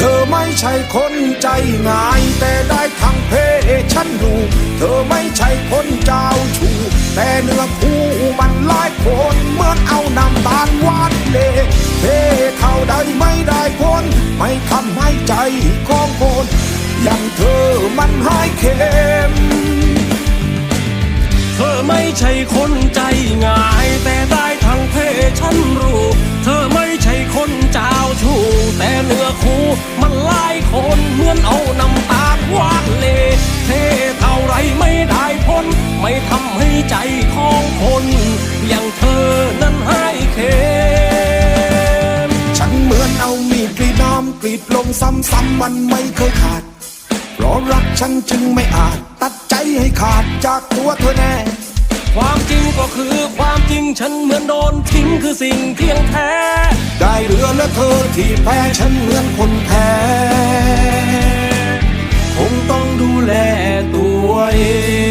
เธอไม่ใช่คนใจง่าย แต่ได้ทางเพศฉันรู้เธอไม่ใช่คนเจ้าชู้แต่เนื้อคู่มันหลายคนเหมือนเอาน้ำตาลวานเละเทเท่าใดไม่ได้ผลไม่ทำให้ใจของคนอย่างเธอมันหายเค็มเธอไม่ใช่คนใจ นื้อคู่มันหลายคนเหมือนเอาน้ำตาลหวานเละเทเท่าไรไม่ได้ผลไม่ทำให้ใจของคน อย่างเธอนั้นให้เค็มฉันเหมือนเอามีดกรีดน้ำกรีดลงซ้ำๆมันไม่เคยขาดเพราะรักฉันจึงไม่อาจตัดใจให้ขาดจากตัวเธอแน่ ความจริงก็คือความจริง ฉันเหมือนโดนทิ้งคือสิ่งเพียงแท้ ได้เรือและเธอที่แพ้ฉันเหมือนคนแพ้คงต้องดูแลตัวเอง